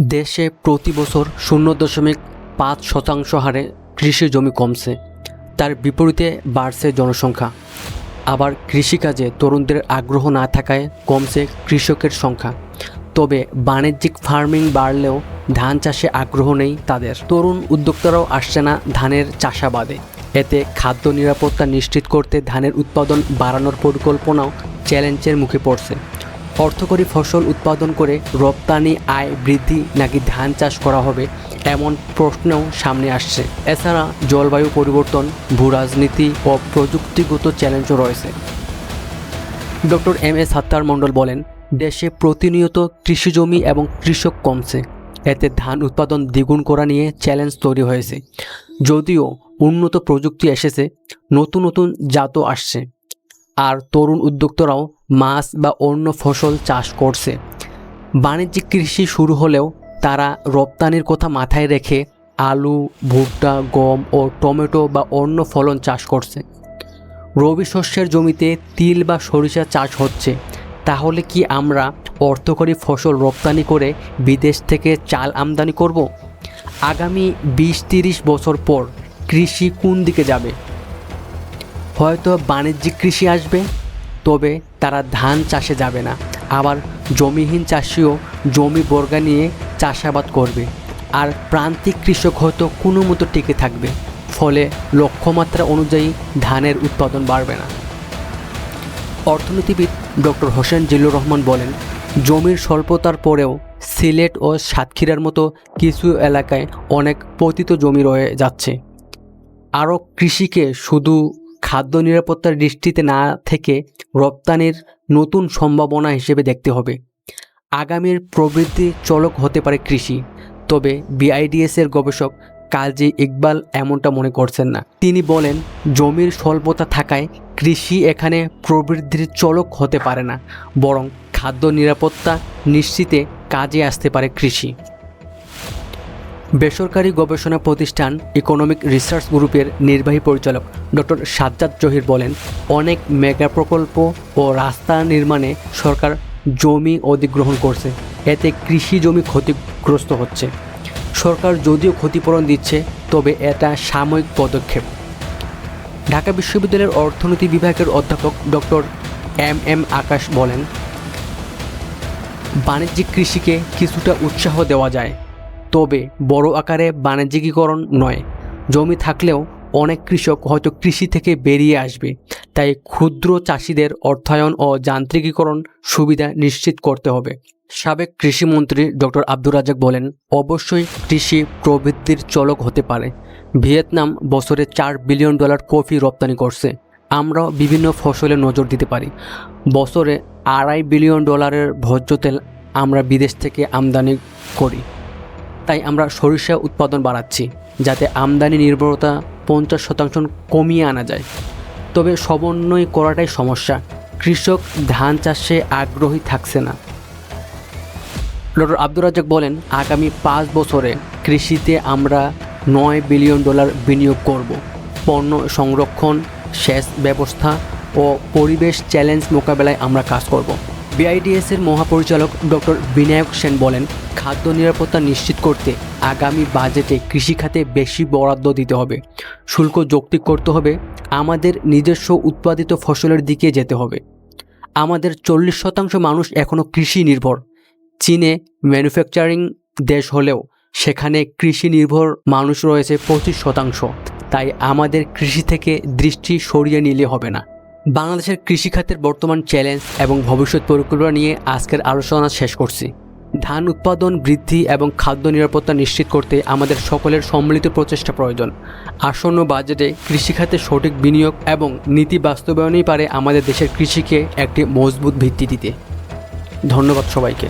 দেশে প্রতি বছর শূন্য দশমিক পাঁচ শতাংশ হারে কৃষি জমি কমছে। তার বিপরীতে বাড়ছে জনসংখ্যা। আবার কৃষিকাজে তরুণদের আগ্রহ না থাকায় কমছে কৃষকের সংখ্যা। তবে বাণিজ্যিক ফার্মিং বাড়লেও ধান চাষে আগ্রহ নেই তাদের। তরুণ উদ্যোক্তারাও আসছে না ধানের চাষাবাদে। এতে খাদ্য নিরাপত্তা নিশ্চিত করতে ধানের উৎপাদন বাড়ানোর পরিকল্পনাও চ্যালেঞ্জের মুখে পড়ছে। অর্থকরী ফসল উৎপাদন করে রপ্তানি আয় বৃদ্ধি নাকি ধান চাষ করা হবে, এমন প্রশ্নও সামনে আসছে। এছাড়া জলবায়ু পরিবর্তন ভূরাজনীতি ও প্রযুক্তিগত চ্যালেঞ্জও রয়েছে। Doctor M S Sattar Mondal বলেন, দেশে প্রতিনিয়ত কৃষিজমি এবং কৃষক কমছে। এতে ধান উৎপাদন দ্বিগুণ করা নিয়ে চ্যালেঞ্জ তৈরি হয়েছে। যদিও উন্নত প্রযুক্তি এসেছে, নতুন নতুন জাতও আসছে। আর তরুণ উদ্যোক্তারাও মাছ বা অন্য ফসল চাষ করছে। বাণিজ্যিক কৃষি শুরু হলেও তারা রপ্তানির কথা মাথায় রেখে আলু, ভুট্টা, গম ও টমেটো বা অন্য ফলন চাষ করছে। রবি শস্যের জমিতে তিল বা সরিষা চাষ হচ্ছে। তাহলে কি আমরা অর্থকরী ফসল রপ্তানি করে বিদেশ থেকে চাল আমদানি করব? আগামী বিশ তিরিশ বছর পর কৃষি কোন দিকে যাবে? হয়তো বাণিজ্যিক কৃষি আসবে, তবে তারা ধান চাষে যাবে না। আবার জমিহীন চাষিও জমি বর্গা নিয়ে চাষাবাদ করবে। আর প্রান্তিক কৃষক হয়তো কোনো মতো টিকে থাকবে, ফলে লক্ষ্যমাত্রা অনুযায়ী ধানের উৎপাদন বাড়বে না। অর্থনীতিবিদ ডক্টর হোসেন জিল্লুর রহমান বলেন, জমির স্বল্পতার পরেও সিলেট ও সাতক্ষীরার মতো কিছু এলাকায় অনেক পতিত জমি রয়ে যাচ্ছে। আরও কৃষিকে শুধু খাদ্য নিরাপত্তার দৃষ্টিতে না থেকে রপ্তানির নতুন সম্ভাবনা হিসেবে দেখতে হবে। আগামীর প্রবৃদ্ধি চলক হতে পারে কৃষি, তবে বিআইডিএস এর গবেষক কাজী ইকবাল এমনটা মনে করছেন না। তিনি বলেন, জমির স্বল্পতা থাকায় কৃষি এখানে প্রবৃদ্ধির চলক হতে পারে না, বরং খাদ্য নিরাপত্তা নিশ্চিতে কাজে আসতে পারে কৃষি। বেসরকারি গবেষণা প্রতিষ্ঠান ইকোনমিক রিসার্চ গ্রুপের নির্বাহী পরিচালক ডক্টর সাজ্জাদ জহির বলেন, অনেক মেগা প্রকল্প ও রাস্তা নির্মাণে সরকার জমি অধিগ্রহণ করছে। এতে কৃষি জমি ক্ষতিগ্রস্ত হচ্ছে। সরকার যদিও ক্ষতিপূরণ দিচ্ছে, তবে এটা সাময়িক পদক্ষেপ। ঢাকা বিশ্ববিদ্যালয়ের অর্থনীতি বিভাগের অধ্যাপক ডক্টর এম এম আকাশ বলেন, বাণিজ্যিক কৃষিকে কিছুটা উৎসাহ দেওয়া যায়। তবে বড় আকারে বাণিজ্যিকীকরণ নয়। জমি থাকলেও অনেক কৃষক হয়তো কৃষি থেকে বেরিয়ে আসবে। তাই ক্ষুদ্র চাষিদের অর্থায়ন ও যান্ত্রিকীকরণ সুবিধা নিশ্চিত করতে হবে। সাবেক কৃষিমন্ত্রী ডক্টর আব্দুর রাজাক বলেন, অবশ্যই কৃষি প্রবৃদ্ধির চলক হতে পারে। ভিয়েতনাম বছরে চার বিলিয়ন ডলার কফি রপ্তানি করছে। আমরাও বিভিন্ন ফসলে নজর দিতে পারি। বছরে আড়াই বিলিয়ন ডলারের ভোজ্য তেল আমরা বিদেশ থেকে আমদানি করি। তাই আমরা সরিষা উৎপাদন বাড়াচ্ছি, যাতে আমদানি নির্ভরতা পঞ্চাশ শতাংশ কমিয়ে আনা যায়। তবে সমন্বয় করাটাই সমস্যা। কৃষক ধান চাষে আগ্রহী থাকছে না। ডক্টর আব্দুর রাজাক বলেন, আগামী পাঁচ বছরে কৃষিতে আমরা নয় বিলিয়ন ডলার বিনিয়োগ করব। পণ্য সংরক্ষণ, সেচ ব্যবস্থা ও পরিবেশ চ্যালেঞ্জ মোকাবেলায় আমরা কাজ করব। বিআইডিএস এর মহাপরিচালক ডক্টর বিনায়ক সেন বলেন খাদ্য নিরাপত্তা নিশ্চিত করতে আগামী বাজেটে কৃষিখাতে বেশি বরাদ্দ দিতে হবে। শুল্ক যৌক্তিক করতে হবে। আমাদের নিজস্ব উৎপাদিত ফসলের দিকে যেতে হবে। আমাদের চল্লিশ শতাংশ মানুষ এখনও কৃষি নির্ভর। চীনে ম্যানুফ্যাকচারিং দেশ হলেও সেখানে কৃষি নির্ভর মানুষ রয়েছে পঁচিশ শতাংশ। তাই আমাদের কৃষি থেকে দৃষ্টি সরিয়ে নিলে হবে না। বাংলাদেশের কৃষিখাতের বর্তমান চ্যালেঞ্জ এবং ভবিষ্যৎ পরিকল্পনা নিয়ে আজকের আলোচনা শেষ করছি। ধান উৎপাদন বৃদ্ধি এবং খাদ্য নিরাপত্তা নিশ্চিত করতে আমাদের সকলের সম্মিলিত প্রচেষ্টা প্রয়োজন। আসন্ন বাজেটে কৃষিখাতে সঠিক বিনিয়োগ এবং নীতি বাস্তবায়নই পারে আমাদের দেশের কৃষিকে একটি মজবুত ভিত্তি দিতে। ধন্যবাদ সবাইকে।